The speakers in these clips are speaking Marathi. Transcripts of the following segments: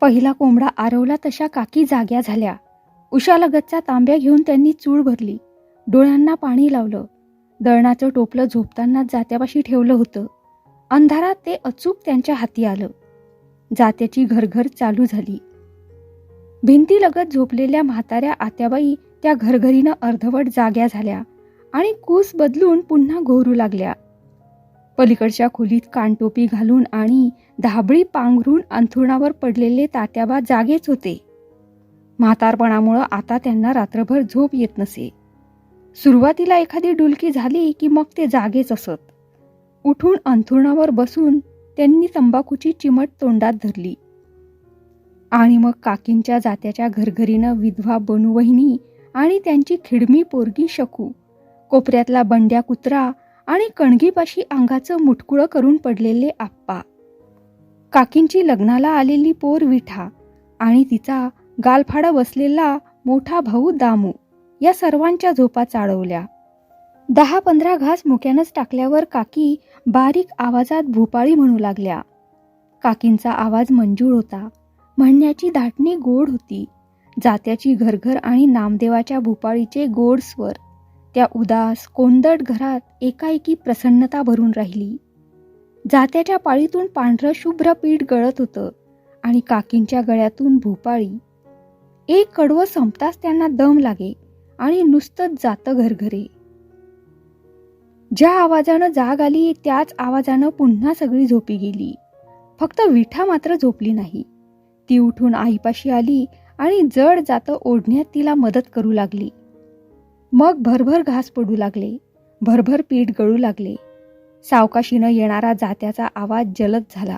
पहिला कोंबडा आरवला तशा काकी जाग्या झाल्या. उशालगतचा तांब्या घेऊन त्यांनी चूळ भरली. डोळ्यांना पाणी लावलं. दळणाचं टोपलं झोपताना जात्यापाशी ठेवलं होतं. अंधारात ते अचूक त्यांच्या हाती आलं. जात्याची घरघर चालू झाली. भिंतीलगत झोपलेल्या म्हाताऱ्या आत्याबाई त्या घरघरीनं अर्धवट जाग्या झाल्या आणि कूस बदलून पुन्हा घोरू लागल्या. पलीकडच्या खोलीत कानटोपी घालून आणि धाबळी पांघरून अंथरुणावर पडलेले तात्याबा जागेच होते. म्हातारपणामुळं आता त्यांना रात्रभर झोप येत नसे. सुरुवातीला एखादी डुलकी झाली की मग ते जागेच असत. उठून अंथरुणावर बसून त्यांनी तंबाखूची चिमट तोंडात धरली. आणि मग काकींच्या जात्याच्या घरघरीनं विधवा बनूवहिनी आणि त्यांची खिडमी पोरगी शकू. कोपऱ्यातला बंड्या कुत्रा आणि कणगीपाशी अंगाचं मुटकुळं करून पडलेले आप्पा. काकींची लग्नाला आलेली पोर विठा आणि तिचा गालफाडा बसलेला मोठा भाऊ दामू या सर्वांच्या झोपा चाळवल्या. दहा पंधरा घास मुक्यानंच टाकल्यावर काकी बारीक आवाजात भूपाळी म्हणू लागल्या. काकींचा आवाज मंजूळ होता. म्हणण्याची दाटणी गोड होती. जात्याची घरघर आणि नामदेवाच्या भूपाळीचे गोड स्वर. त्या उदास कोंदट घरात एकाएकी प्रसन्नता भरून राहिली. जात्याच्या पाळीतून पांढरं शुभ्र पीठ गळत होतं आणि काकींच्या गळ्यातून भोपाळी. एक कडवं संपताच त्यांना दम लागे आणि नुसतंच जातं घरघरे. ज्या आवाजानं जाग आली त्याच आवाजानं पुन्हा सगळी झोपी गेली. फक्त विठा मात्र झोपली नाही. ती उठून आईपाशी आली आणि जड जातं ओढण्यात तिला मदत करू लागली. मग भरभर घास पडू लागले. भरभर पीठ गळू लागले. सावकाशीनं येणारा जात्याचा आवाज जलद झाला.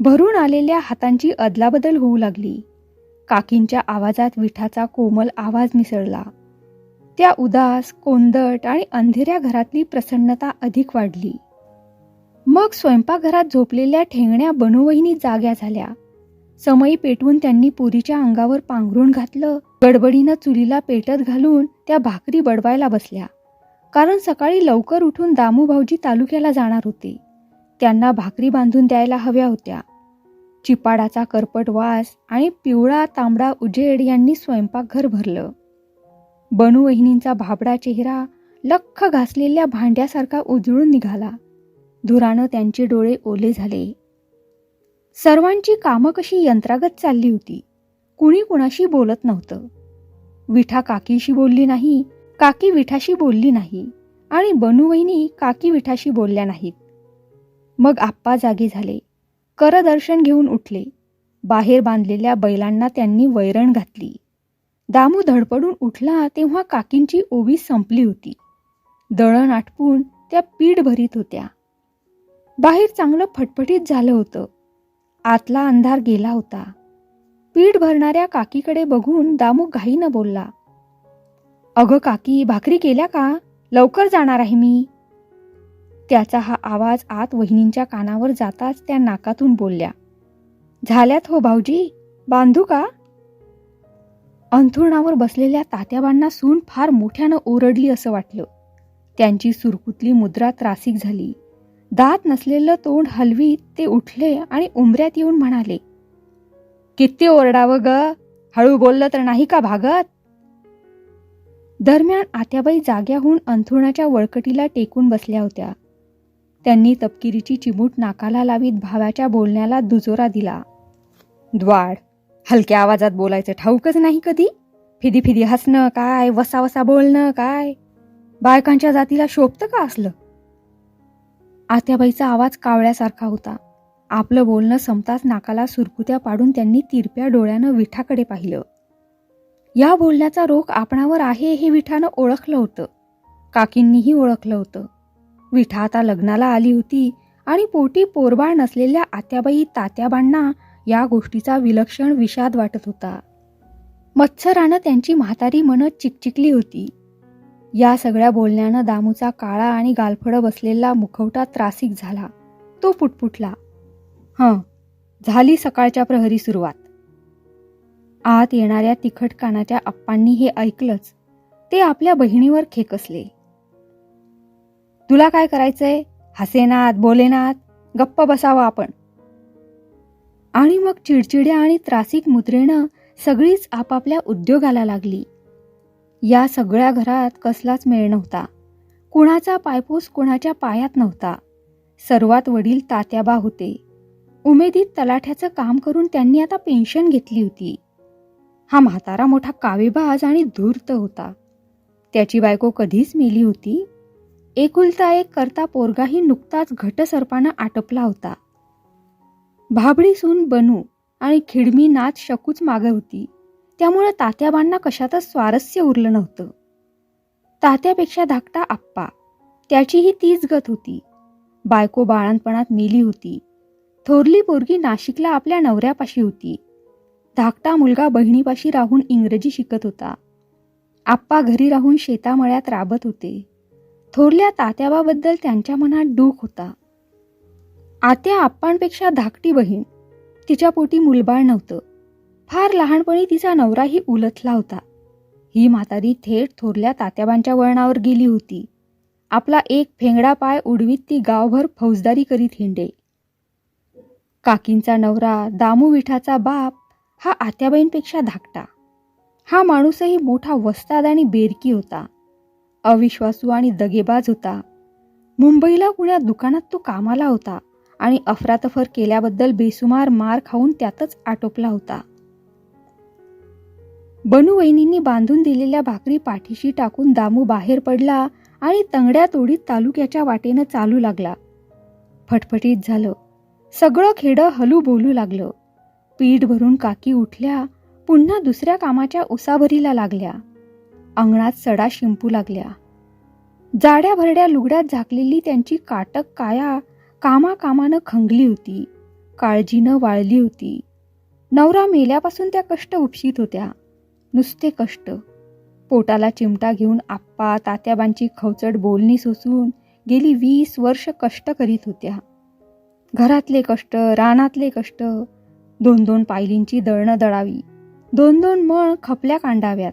भरून आलेल्या हातांची अदलाबदल होऊ लागली. काकींच्या आवाजात विठाचा कोमल आवाज मिसळला. त्या उदास कोंदट आणि अंधेऱ्या घरातली प्रसन्नता अधिक वाढली. मग स्वयंपाकघरात झोपलेल्या ठेंगण्या बनूवहिनी जाग्या झाल्या. समयी पेटवून त्यांनी पुरीच्या अंगावर पांघरून घातलं. गडबडीनं चुलीला पेटत घालून त्या भाकरी बडवायला बसल्या. कारण सकाळी लवकर उठून दामू भाऊजी तालुक्याला जाणार होते. त्यांना भाकरी बांधून द्यायला हव्या होत्या. चिपाडाचा करपट वास आणि पिवळा तांबडा उजेड यांनी स्वयंपाकघर भरलं. बनू वहिनींचा भाबडा चेहरा लख्ख घासलेल्या भांड्यासारखा उजळून निघाला. धुरानं त्यांचे डोळे ओले झाले. सर्वांची कामं कशी यंत्रागत चालली होती. कुणी कुणाशी बोलत नव्हतं. विठा काकीशी बोलली नाही काकी विठाशी बोलली नाही आणि बनूवहिनी काकी विठाशी बोलल्या नाहीत. मग आप्पा जागे झाले. करदर्शन घेऊन उठले. बाहेर बांधलेल्या बैलांना त्यांनी वैरण घातली. दामू धडपडून उठला तेव्हा काकींची ओवी संपली होती. दळण आटपून त्या पीठ भरीत होत्या. बाहेर चांगलं फटफटीत झालं होतं. आतला अंधार गेला होता. पीठ भरणाऱ्या काकीकडे बघून दामू घाईनं बोलला अगं काकी भाकरी केल्या का? लवकर जाणार आहे मी. त्याचा हा आवाज आत वहिनींच्या कानावर जाताच त्या नाकातून बोलल्या झाल्यात हो भाऊजी बांधू का? अंथरुणावर बसलेल्या तात्याबांना सून फार मोठ्यानं ओरडली असं वाटलं. त्यांची सुरकुतली मुद्रा त्रासिक झाली. दात नसलेलं तोंड हलवीत ते उठले आणि उंबऱ्यात येऊन म्हणाले किती ओरडावं ग? हळू बोललं तर नाही का भागत? दरम्यान आत्याबाई जाग्याहून अंथरुणाच्या वळकटीला टेकून बसल्या होत्या. त्यांनी तपकिरीची चिमूट नाकाला लावीत भावाच्या बोलण्याला दुजोरा दिला. द्वाड हलक्या आवाजात बोलायचं ठाऊकच नाही कधी? फिदी फिदी हसणं काय? वसा वसा बोलणं काय? बायकांच्या जातीला शोभतं का असलं? आत्याबाईचा आवाज कावळ्यासारखा होता. आपलं बोलणं संपताच नाकाला सुरकुत्या पाडून त्यांनी तिरप्या डोळ्यानं विठाकडे पाहिलं. या बोलण्याचा रोख आपणावर आहे हे विठानं ओळखलं होतं. काकींनीही ओळखलं होतं. विठा आता लग्नाला आली होती आणि पोटी पोरबाळ नसलेल्या आत्याबाई तात्याबांना या गोष्टीचा विलक्षण विषाद वाटत होता. मत्सरानं त्यांची म्हातारी मनं चिकचिकली होती. या सगळ्या बोलण्यानं दामूचा काळा आणि गालफडं बसलेला मुखवटा त्रासिक झाला. तो पुटपुटला. हं झाली सकाळच्या प्रहरी सुरुवात. आत येणाऱ्या तिखट कानाच्या आप्पांनी हे ऐकलंच ते आपल्या बहिणीवर खेकसले. तुला काय करायचंय? हसेनात बोलेनात गप्प बसावं आपण. आणि मग चिडचिड्या आणि त्रासिक मुद्रेनं सगळीच आपापल्या उद्योगाला लागली. या सगळ्या घरात कसलाच मेळ नव्हता. कुणाचा पायपूस कुणाच्या पायात नव्हता. सर्वात वडील तात्याबा होते. उमेदीत तलाठ्याचं काम करून त्यांनी आता पेन्शन घेतली होती. हा म्हातारा मोठा कावेबाज आणि धूर्त होता. त्याची बायको कधीच मेली होती. एकुलता एक करता पोरगाही नुकताच घटसर्पानं आटपला होता. भाबडी सून बनू आणि खिडमी नाच शकूच मागे होती. त्यामुळं तात्याबांना कशातच स्वारस्य उरलं नव्हतं. तात्यापेक्षा धाकटा आप्पा. त्याचीही तीच गत होती. बायको बाळणपणात मेली होती. थोरली पोरगी नाशिकला आपल्या नवऱ्यापाशी होती. धाकटा मुलगा बहिणीपाशी राहून इंग्रजी शिकत होता. आप्पा घरी राहून शेतामळ्यात राबत होते. थोरल्या तात्याबाबद्दल त्यांच्या मनात डूक होता. आत्या आप्पांपेक्षा धाकटी बहीण. तिच्या पोटी मुलबाळ नव्हतं. फार लहानपणी तिचा नवराही उलथला होता. ही म्हातारी थेट थोरल्या तात्याबांच्या वळणावर गेली होती. आपला एक फेंगडा पाय उडवीत ती गावभर फौजदारी करीत हिंडे. काकींचा नवरा दामू विठाचा बाप हा आत्याबाईंपेक्षा धाकटा. हा माणूसही मोठा वस्ताद आणि बेरकी होता. अविश्वासू आणि दगेबाज होता. मुंबईला कुण्या दुकानात तो कामाला होता आणि अफरातफर केल्याबद्दल बेसुमार मार खाऊन त्यातच आटोपला होता. बनू वहिनींनी बांधून दिलेल्या भाकरी पाठीशी टाकून दामू बाहेर पडला आणि तंगड्या तोडीत तालुक्याच्या वाटेनं चालू लागला. फटफटीत झालं. सगळं खेडं हलू बोलू लागलं. पीठ भरून काकी उठल्या पुन्हा दुसऱ्या कामाच्या उसाभरीला लागल्या. अंगणात सडा शिंपू लागल्या. जाड्या भरड्या लुगड्यात झाकलेली त्यांची काटक काया कामाकामानं खंगली होती काळजीनं वाळली होती. नवरा मेल्यापासून त्या कष्ट उपशीत होत्या. नुसते कष्ट. पोटाला चिमटा घेऊन आप्पा तात्याबांची खवचट बोलणी सोसून गेली वीस वर्ष कष्ट करीत होत्या. घरातले कष्ट रानातले कष्ट. दोन दोन पायलींची दळणं दळावी. दोन दोन मळ खपल्या कांडाव्यात.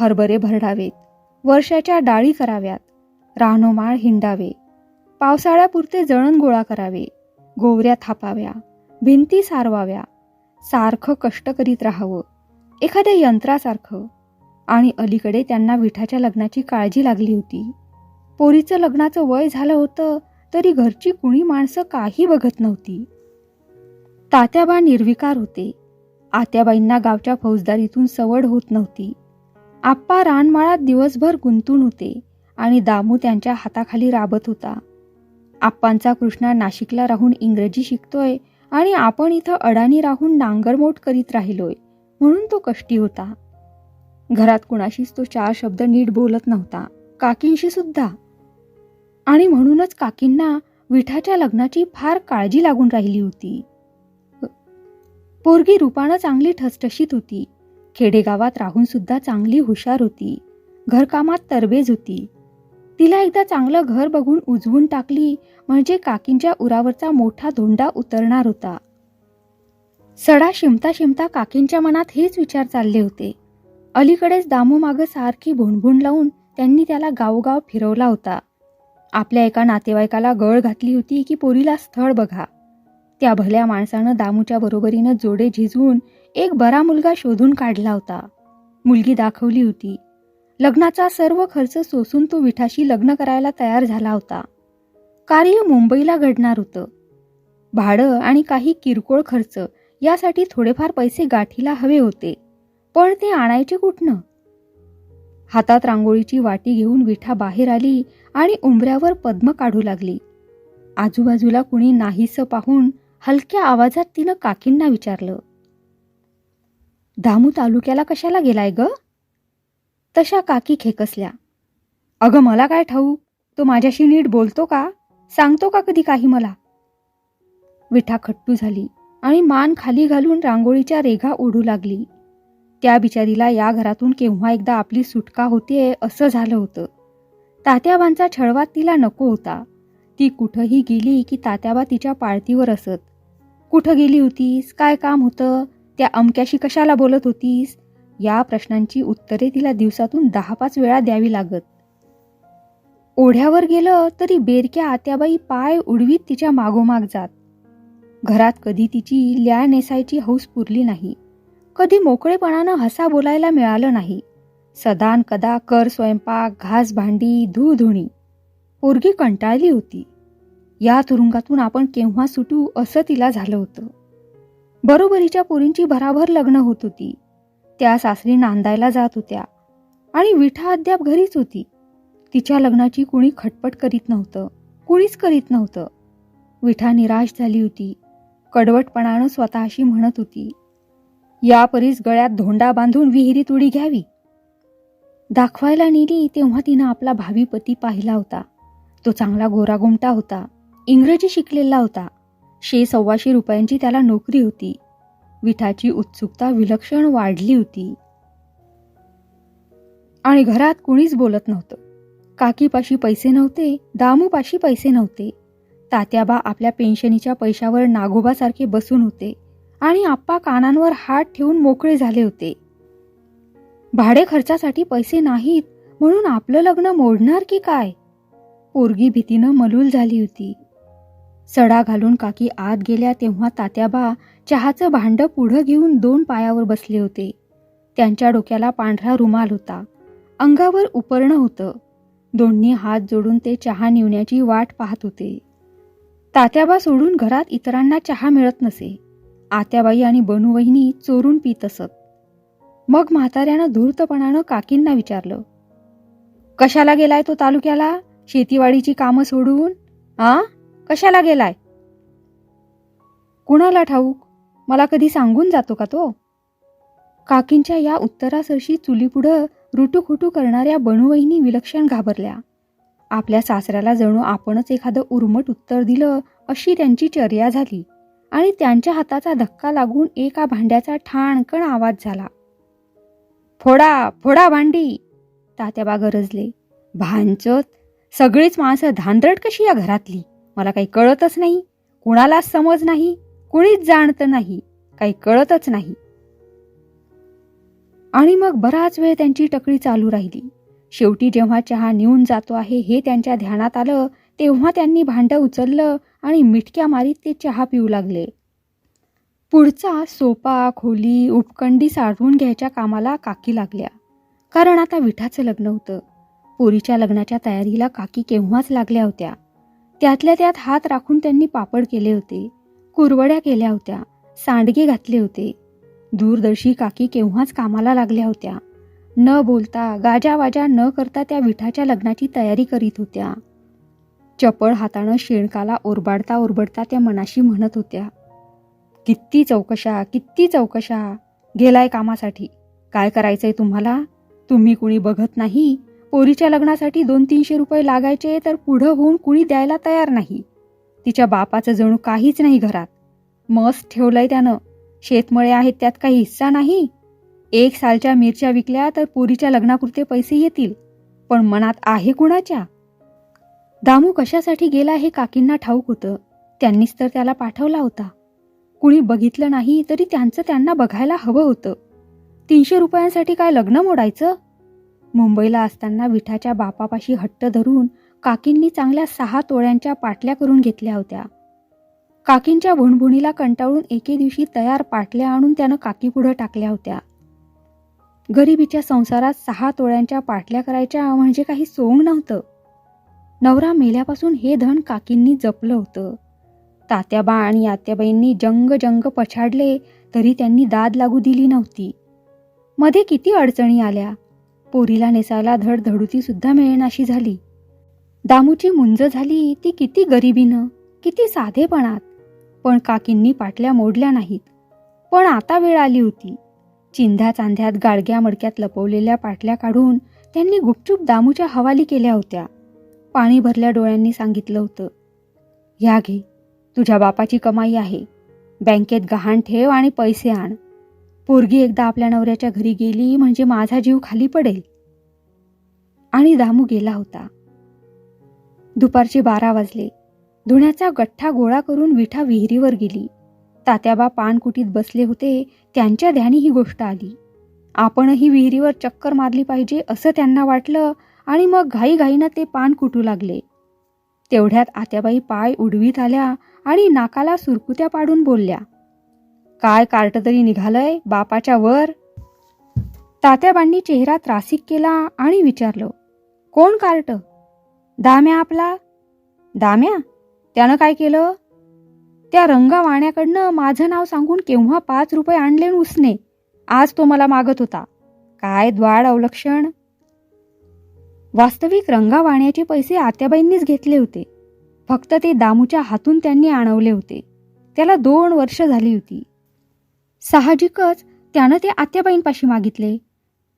हरभरे भरडावेत. वर्षाच्या डाळी कराव्यात. रानोमाळ हिंडावे. पावसाळ्यापुरते जळण गोळा करावे. गोवऱ्या थापाव्या. भिंती सारवाव्या. सारखं कष्ट करीत राहावं. एखाद्या यंत्रासारखं. आणि अलीकडे त्यांना विठाच्या लग्नाची काळजी लागली होती. पोरीचं लग्नाचं वय झालं होतं. तरी घरची कुणी माणसं काही बघत नव्हती. तात्याबा निर्विकार होते. आत्याबाईंना गावच्या फौजदारीतून सवड होत नव्हती. आप्पा रानमाळात दिवसभर गुंतून होते आणि दामू त्यांच्या हाताखाली राबत होता. आप्पांचा कृष्णा नाशिकला राहून इंग्रजी शिकतोय आणि आपण इथं अडाणी राहून नांगरमोट करीत राहिलोय म्हणून तो कष्टी होता. घरात कुणाशीच तो चार शब्द नीट बोलत नव्हता. काकींशी सुद्धा आणि म्हणूनच काकींना विठाच्या लग्नाची फार काळजी लागून राहिली होती. पोरगी रूपानं चांगली ठसठशीत होती. खेडेगावात राहून सुद्धा चांगली हुशार होती. घरकामात तरबेज होती. तिला एकदा चांगलं घर बघून उजवून टाकली म्हणजे काकींच्या उरावरचा मोठा धोंडा उतरणार होता. सडा शिमता शिमता काकींच्या मनात हेच विचार चालले होते. अलीकडेच दामू मागं सारखी भुणभुण लावून त्यांनी त्याला गावोगाव फिरवला होता. आपल्या एका नातेवाईकाला गळ घातली होती की पोरीला स्थळ बघा. त्या भल्या माणसानं दामूच्या बरोबरीनं जोडे झिजवून एक बरा मुलगा शोधून काढला होता. मुलगी दाखवली होती. लग्नाचा सर्व खर्च सोसून तो विठाशी लग्न करायला तयार झाला होता. कार्य मुंबईला घडणार होतं. भाडं आणि काही किरकोळ खर्च यासाठी थोडेफार पैसे गाठीला हवे होते. पण ते आणायचे कुठनं? हातात रांगोळीची वाटी घेऊन विठा बाहेर आली आणि उंबऱ्यावर पद्म काढू लागली. आजूबाजूला कुणी नाहीसं पाहून हलक्या आवाजात तिनं काकींना विचारलं दामू तालुक्याला कशाला गेलाय ग? तशा काकी खेकसल्या अगं मला काय ठाऊ तो माझ्याशी नीट बोलतो का? सांगतो का कधी काही मला? विठा खट्टू झाली आणि मान खाली घालून रांगोळीच्या रेघा ओढू लागली. त्या बिचारीला या घरातून केव्हा एकदा आपली सुटका होतीये असं झालं होतं. तात्याबांचा छळवात तिला नको होता. ती कुठंही गेली की तात्याबा तिच्या पाळतीवर असत. कुठं गेली होतीस? काय काम होतं? त्या अमक्याशी कशाला बोलत होतीस? या प्रश्नांची उत्तरे तिला दिवसातून दहा पाच वेळा द्यावी लागत. ओढ्यावर गेलं तरी बेरक्या आत्याबाई पाय उडवीत तिच्या मागोमाग जात. घरात कधी तिची ल्या नेसायची हौस पुरली नाही. कधी मोकळेपणानं हसा बोलायला मिळालं नाही. सदान कदा कर स्वयंपाक घास भांडी धुधुणी पोरगी कंटाळली होती. या तुरुंगातून आपण केव्हा सुटू असं तिला झालं होतं. बरोबरीच्या पोरींची भराभर लग्न होत होती. त्या सासरी नांदायला जात होत्या. आणि विठा अद्याप घरीच होती. तिच्या लग्नाची कुणी खटपट करीत नव्हतं. कुणीच करीत नव्हतं. विठा निराश झाली होती. कडवटपणानं स्वतःशी म्हणत होती. यापरीस गळ्यात धोंडा बांधून विहिरीत उडी घ्यावी. दाखवायला नेली तेव्हा तिनं आपला भावी पती पाहिला होता. तो चांगला गोरागोमटा होता. इंग्रजी शिकलेला होता. शे सव्वाशे रुपयांची त्याला नोकरी होती. विठाची उत्सुकता विलक्षण वाढली होती. आणि घरात कुणीच बोलत नव्हतं. काकीपाशी पैसे नव्हते दामूपाशी पैसे नव्हते. तात्याबा आपल्या पेन्शनीच्या पैशावर नागोबासारखे बसून होते. आणि आप्पा कानांवर हात ठेवून मोकळे झाले होते. भाडे खर्चासाठी पैसे नाहीत म्हणून आपलं लग्न मोडणार की काय? पोरगी भीतीनं मलूल झाली होती. सडा घालून काकी आत गेल्या तेव्हा तात्याबा चहाचं भांड पुढं घेऊन दोन पायावर बसले होते. त्यांच्या डोक्याला पांढरा रुमाल होता. अंगावर उपरणं होतं. दोन्ही हात जोडून ते चहा निवण्याची वाट पाहत होते. तात्याबा सोडून घरात इतरांना चहा मिळत नसे. आत्याबाई आणि बनूवहिनी चोरून पित असत. मग म्हाताऱ्यानं धूर्तपणानं काकींना विचारलं कशाला गेलाय तो तालुक्याला? शेतीवाडीची कामं सोडून? आ? कशाला गेलाय? कुणाला ठाऊक? मला कधी सांगून जातो का तो? काकींच्या या उत्तरासरशी चुलीपुढं रुटूखुटू करणाऱ्या बनूवहिनी विलक्षण घाबरल्या. आपल्या सासऱ्याला जणू आपणच एखादं उर्मट उत्तर दिलं अशी त्यांची चर्या झाली. आणि त्यांच्या हाताचा धक्का लागून एका भांड्याचा ठाणकण आवाज झाला. फोडा फोडा भांडी. तात्याबा गरजले. भांचत सगळीच माणसं धांदरट कशी या घरातली? मला काही कळतच नाही. कुणालाच समज नाही. कुणीच जाणत नाही. काही कळतच नाही. आणि मग बराच वेळ त्यांची टकळी चालू राहिली. शेवटी जेव्हा चहा नेऊन जातो आहे हे त्यांच्या ध्यानात आलं तेव्हा त्यांनी भांडं उचललं आणि मिटक्या मारीत ते चहा पिऊ लागले. पुढचा सोपा खोली उपकंडी साठवून घ्यायच्या कामाला काकी लागल्या. कारण आता विठाचं लग्न होतं. पोरीच्या लग्नाच्या तयारीला काकी केव्हाच लागल्या होत्या. त्यातल्या त्यात हात राखून त्यांनी पापड केले होते कुरवड्या केल्या होत्या सांडगे घातले होते. दूरदर्शी काकी केव्हाच कामाला लागल्या होत्या. न बोलता गाजावाजा न करता त्या विठाच्या लग्नाची तयारी करीत होत्या. चपळ हातानं शेणकाला ओरबाडता ओरबडता त्या मनाशी म्हणत होत्या किती चौकशा किती चौकशा गेलाय कामासाठी. काय करायचंय तुम्हाला? तुम्ही कुणी बघत नाही? पोरीच्या लग्नासाठी दोन तीनशे रुपये लागायचे तर पुढं होऊन कुणी द्यायला तयार नाही. तिच्या बापाचं जणू काहीच नाही घरात. मस्त ठेवलंय त्यानं. शेतमळे आहेत त्यात काही हिस्सा नाही. एक सालच्या मिरच्या विकल्या तर पोरीच्या लग्नापुरते पैसे येतील. पण मनात आहे कुणाच्या? दामू कशासाठी गेला हे काकींना ठाऊक होतं. त्यांनीच तर त्याला पाठवला होता. कुणी बघितलं नाही तरी त्यांचं त्यांना बघायला हवं होतं. तीनशे रुपयांसाठी काय लग्न मोडायचं? मुंबईला असताना विठाच्या बापापाशी हट्ट धरून काकींनी चांगल्या सहा तोळ्यांच्या पाटल्या करून घेतल्या होत्या. काकींच्या भुणभुणीला कंटाळून एके दिवशी तयार पाटल्या आणून त्यानं काकी पुढं टाकल्या होत्या. गरिबीच्या संसारात सहा तोळ्यांच्या पाटल्या करायच्या म्हणजे काही सोंग नव्हतं. नवरा मेल्यापासून हे धन काकींनी जपलं होतं. तात्याबा आणि आत्याबाईंनी जंग जंग पछाडले तरी त्यांनी दाद लागू दिली नव्हती. मध्ये किती अडचणी आल्या. पोरीला नेसायला धड सुद्धा मिळेनाशी झाली. दामूची मुंज झाली ती किती गरिबीनं किती साधेपणात. पण काकींनी पाटल्या मोडल्या नाहीत. पण आता वेळ आली होती. चिंध्या चांध्यात गाडग्या मडक्यात लपवलेल्या पाटल्या काढून त्यांनी गुपचूप दामूच्या हवाली केल्या होत्या. पाणी भरल्या डोळ्यांनी सांगितलं होतं. ह्या घे तुझ्या बापाची कमाई आहे. बँकेत गहाण ठेव आणि पैसे आण. पोरगी एकदा आपल्या नवऱ्याच्या घरी गेली म्हणजे माझा जीव खाली पडेल. आणि दामू गेला होता. दुपारचे बारा वाजले. धुण्याचा गठ्ठा गोळा करून विठा विहिरीवर गेली. तात्याबा पानकुटीत बसले होते. त्यांच्या ध्यानी ही गोष्ट आली. आपणही विहिरीवर चक्कर मारली पाहिजे असं त्यांना वाटलं आणि मग घाईघाईनं ते पान कुटू लागले. तेवढ्यात आत्याबाई पाय उडवीत आल्या आणि नाकाला सुरकुत्या पाडून बोलल्या काय कार्ट तरी निघालंय बापाच्या वर? तात्याबांनी चेहरा त्रासिक केला आणि विचारलं कोण कार्ट? दाम्या आपला? दाम्या? त्यानं काय केलं? त्या रंगावाण्याकडनं माझं नाव सांगून केव्हा पाच रुपये आणले उसने. आज तो मला मागत होता. काय द्वाड अवलक्षण! वास्तविक रंगावाण्याचे पैसे आत्याबाईंनीच घेतले होते. फक्त ते दामूच्या हातून त्यांनी आणवले होते. त्याला दोन वर्ष झाली होती. साहजिकच त्यानं ते आत्याबाईंपाशी मागितले.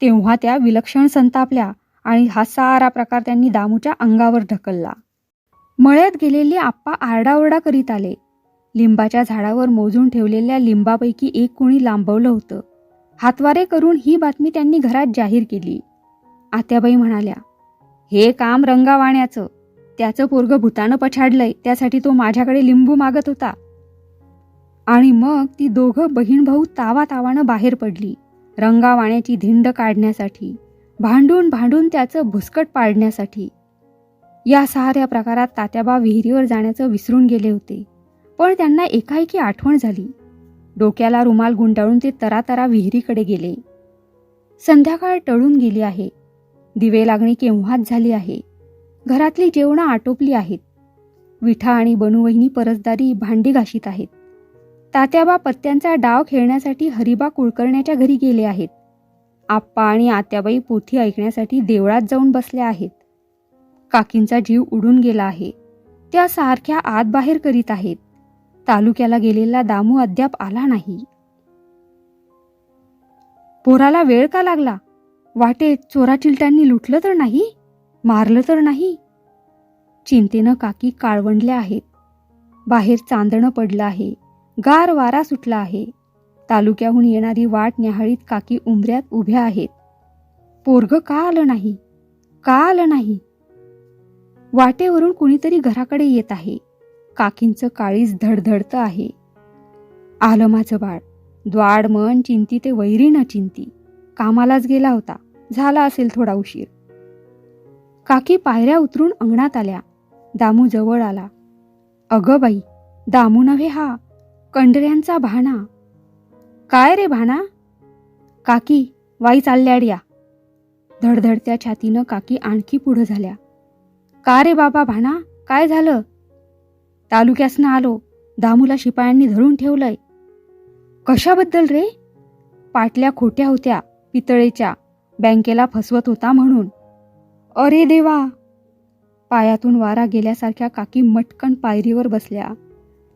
तेव्हा त्या विलक्षण संतापल्या आणि हा सारा प्रकार त्यांनी दामूच्या अंगावर ढकलला. मळ्यात गेलेले आप्पा आरडाओरडा करीत आले. लिंबाच्या झाडावर मोजून ठेवलेल्या लिंबापैकी एक कोणी लांबवलं होतं. हातवारे करून ही बातमी त्यांनी घरात जाहीर केली. आत्याबाई म्हणाल्या हे काम रंगावाण्याचं. त्याचं पोरग भूतानं पछाडलंय त्यासाठी तो माझ्याकडे लिंबू मागत होता. आणि मग ती दोघं बहीण भाऊ तावा तावानं बाहेर पडली रंगावाण्याची धिंड काढण्यासाठी भांडून भांडून त्याचं भुसकट पाडण्यासाठी. या साऱ्या प्रकारात तात्याबा विहिरीवर जाण्याचं विसरून गेले होते. पण त्यांना एकाएकी आठवण झाली. डोक्याला रुमाल गुंडाळून ते तरातरा विहिरीकडे गेले. संध्याकाळ टळून गेली आहे. दिवे लागणी केव्हाच झाली आहे? घरातली जेवणं आटोपली आहेत. विठा आणि बनूवहिनी परसदारी भांडी घाशीत आहेत. तात्याबा पत्त्यांचा डाव खेळण्यासाठी हरिबा कुळकर्ण्याच्या घरी गेले आहेत. आप्पा आणि आत्याबाई पोथी ऐकण्यासाठी देवळात जाऊन बसल्या आहेत. काकींचा जीव उडून गेला आहे. त्या सारख्या आत बाहेर करीत आहेत. तालुक्याला गेलेला दामू अद्याप आला नाही. पोराला वेळ का लागला? वाटेत चोराचिलट्यांनी लुटलं तर नाही? मारलं तर नाही? चिंतेनं काकी काळवंडल्या आहेत. बाहेर चांदणं पडलं आहे. गार वारा सुटला आहे. तालुक्याहून येणारी वाट न्याहाळीत काकी उंबऱ्यात उभ्या आहेत. पोरग का आलं नाही? का आलं नाही? वाटेवरून कुणीतरी घराकडे येत आहे. काकींचं काळीज धडधडतं आहे. आलं माझं बाळ. द्वाड मन चिंती ते वैरी न चिंती. कामालाच गेला होता. झाला असेल थोडा उशीर. काकी पायऱ्या उतरून अंगणात आल्या. दामू जवळ आला. अगं बाई दामू नव्हे हा कंडऱ्यांचा भाना काय रे भाना काकी वाई चालल्याड्या धडधडत्या छातीनं काकी आणखी पुढं झाल्या. का रे बाबा भाना काय झालं? तालुक्यासनं आलो. दामूला शिपायांनी धरून ठेवलंय. कशाबद्दल रे? पाटल्या खोट्या होत्या पितळेच्या. बँकेला फसवत होता म्हणून. अरे देवा! पायातून वारा गेल्यासारख्या काकी मटकन पायरीवर बसल्या.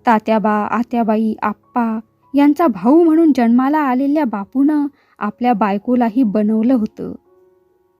तात्याबा आत्याबाई आप्पा यांचा भाऊ म्हणून जन्माला आलेल्या बापूनं आपल्या बायकोलाही बनवलं होतं.